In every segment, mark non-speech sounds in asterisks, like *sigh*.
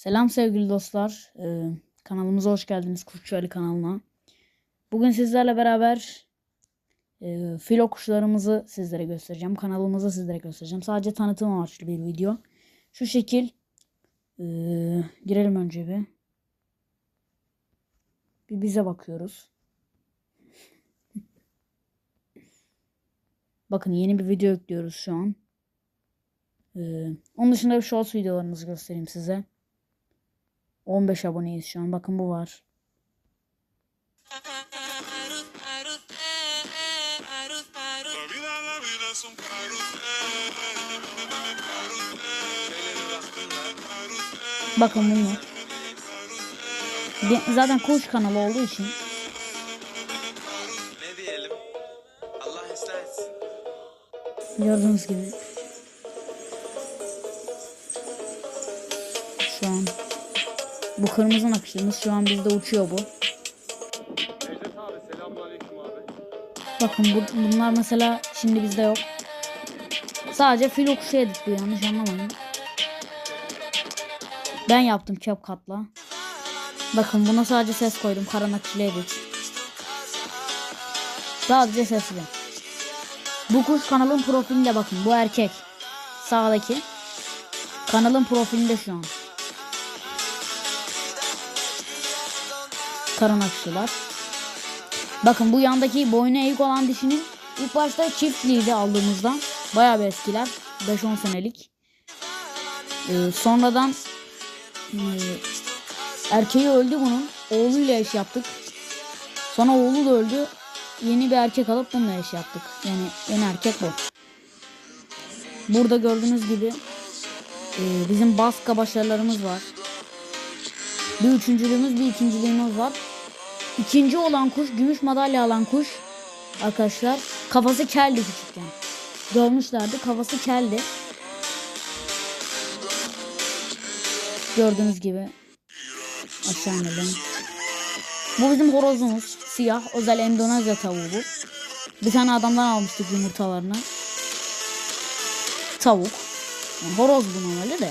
Selam sevgili dostlar. Ee, kanalımıza hoş geldiniz Kurtçu Ali kanalına. Bugün sizlerle beraber e, filo kuşlarımızı sizlere göstereceğim. Kanalımızı sizlere göstereceğim. Sadece tanıtım amaçlı bir video. Şu şekil e, girelim önce bir. Bir bize bakıyoruz. *laughs* Bakın yeni bir video yüklüyoruz şu an. Ee, onun dışında bir shorts videolarımızı göstereyim size. 15 aboneyiz şu an. Bakın bu var. Bakın bunu. Zaten kuş kanalı olduğu için gördüğünüz gibi. Şu an bu kırmızı nakışımız şu an bizde uçuyor bu. Bakın bu, bunlar mesela şimdi bizde yok. Sadece filo kuşu editliyor yanlış anlamayın. Ben yaptım CapCut'la. Bakın buna sadece ses koydum. Kara nakışlı edit. Sadece sesli. Bu kuş kanalın profilinde bakın. Bu erkek. Sağdaki. Kanalın profilinde şu an. Kara nakışlılar. Bakın bu yandaki boynu eğik olan dişinin ilk başta çiftliydi aldığımızda. Bayağı bir eskiler. 5-10 senelik. Ee, sonradan e, erkeği öldü bunun. Oğluyla eş yaptık. Sonra oğlu da öldü. Yeni bir erkek alıp bununla eş yaptık. Yani yeni erkek bu. Burada gördüğünüz gibi e, bizim baska başarılarımız var. Bir üçüncülüğümüz bir ikinciliğimiz var. İkinci olan kuş, gümüş madalya alan kuş arkadaşlar kafası keldi küçükken. Görmüşlerdi kafası keldi. Gördüğünüz gibi aşağı inelim. Bu bizim horozumuz. Siyah özel Endonezya tavuğu bu. Bir tane adamdan almıştık yumurtalarını. Tavuk. Yani horoz bu normalde de.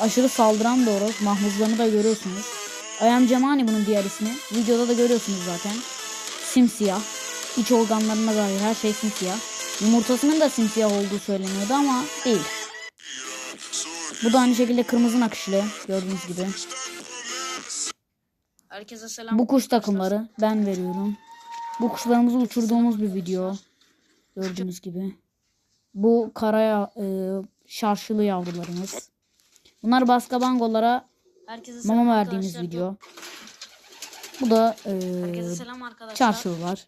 Aşırı saldıran bir horoz. Mahmuzlarını da görüyorsunuz. Ayam Cemani bunun diğer ismi. Videoda da görüyorsunuz zaten. Simsiyah. İç organlarına dair her şey simsiyah. Yumurtasının da simsiyah olduğu söyleniyordu ama değil. Bu da aynı şekilde kırmızı nakışlı gördüğünüz gibi. Herkese selam. Bu kuş takımları ben veriyorum. Bu kuşlarımızı uçurduğumuz bir video. Gördüğünüz gibi. Bu karaya e, şarşılı yavrularımız. Bunlar baskabangolara Herkese selam mama verdiğimiz video. Bu da e, Herkese selam arkadaşlar. çarşılılar.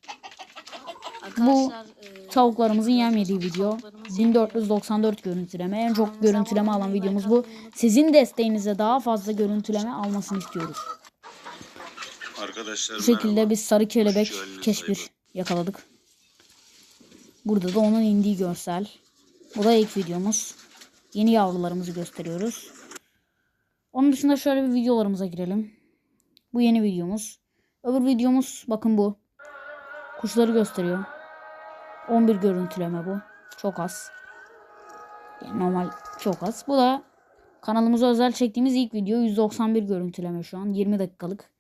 Arkadaşlar, e, Tavuklarımızın yem yediği video. Tavuklarımız 1494 görüntüleme. En çok görüntüleme alan videomuz bu. Sizin desteğinize daha fazla görüntüleme almasını istiyoruz. Arkadaşlar Bu şekilde biz sarı kelebek Cyber. yakaladık. Burada da onun indiği görsel. Bu da ilk videomuz. Yeni yavrularımızı gösteriyoruz. Onun dışında şöyle bir videolarımıza girelim. Bu yeni videomuz. Öbür videomuz bakın bu. Kuşları gösteriyor. 11 görüntüleme bu. Çok az. Yani normal çok az. Bu da kanalımıza özel çektiğimiz ilk video. 191 görüntüleme şu an. 20 dakikalık.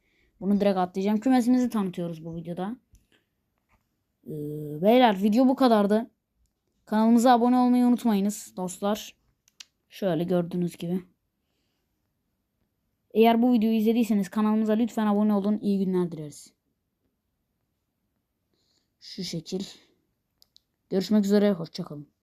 Bunu direkt atlayacağım. Kümesimizi tanıtıyoruz bu videoda. Ee, beyler video bu kadardı. Kanalımıza abone olmayı unutmayınız dostlar. Şöyle gördüğünüz gibi. Eğer bu videoyu izlediyseniz kanalımıza lütfen abone olun. İyi günler dileriz. Şu şekil. Görüşmek üzere. Hoşçakalın.